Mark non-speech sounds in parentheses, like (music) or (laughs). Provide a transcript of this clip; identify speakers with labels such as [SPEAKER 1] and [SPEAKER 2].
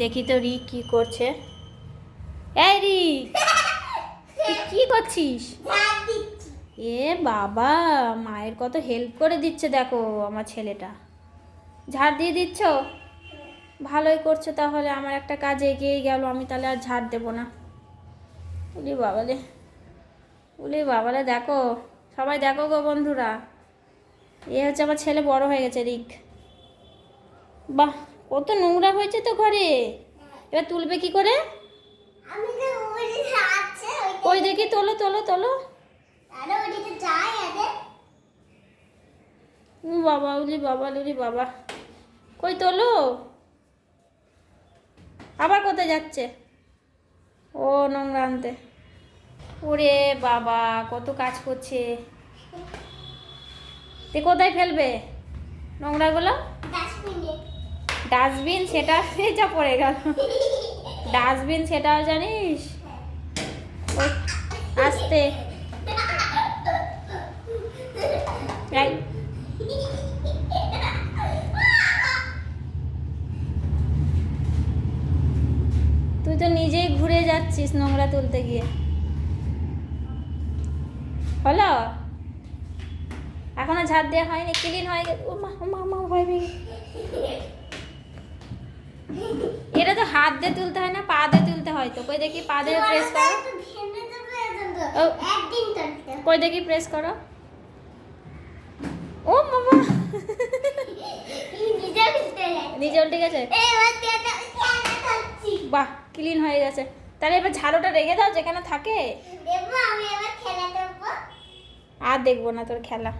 [SPEAKER 1] দেখি তো রিক কি করছে। এই তুই কি করছিস? এ বাবা, মায়ের কত হেল্প করে দিচ্ছে দেখো আমার ছেলেটা। ঝাড় দিয়ে দিচ্ছ? ভালোই করছ তাহলে, আমার একটা কাজ এগিয়ে গেল, আমি তাহলে আর ঝাড় দেবো না। উলি বাবালে উলি বাবালে দেখো, সবাই দেখো গো বন্ধুরা। এ হচ্ছে আমার ছেলে বড় হয়ে গেছে, রিক। বাহ কত নোংরা হয়েছে তো ঘরে। এবার তুলবে কি করে? ওই দেখি তোলো তোলো তোলো। বাবা উলি বাবা উলি বাবা। কই তোলো? আবার কোথায় যাচ্ছে? ও নোংরা আনতে। ওরে বাবা কত কাজ করছে। (laughs) তে কোথায় ফেলবে? নোংরাগুলো?
[SPEAKER 2] ডাস্টবিনে
[SPEAKER 1] সেটা যা পড়ে গেল। ডাস্টবিন সেটাও জানিস? আস্তে। তুই তো নিজেই ঘুরে যাচ্ছিস নোংরা তুলতে গিয়ে। হলো? এখনও ঝাড় দেওয়া হয়নি ক্লিন হয়ে গেছে। ও মা মা মা ভয় পেয়ে গেছে। এটা তো হাত দিয়ে তুলতে হয় না পা দিয়ে তুলতে হয়। তো কই দেখি পা দিয়ে প্রেস করো। কই দেখি প্রেস করো। ও বাবা
[SPEAKER 2] নিজে
[SPEAKER 1] উল্টে গেছে বাহ ক্লিন হয়ে গেছে। তাহলে এবার ঝাড়ুটা রেখে দাও যেখানে থাকে।
[SPEAKER 2] দেবো আমি এবার খেলা দেবো
[SPEAKER 1] আর দেখব না তোর খেলা।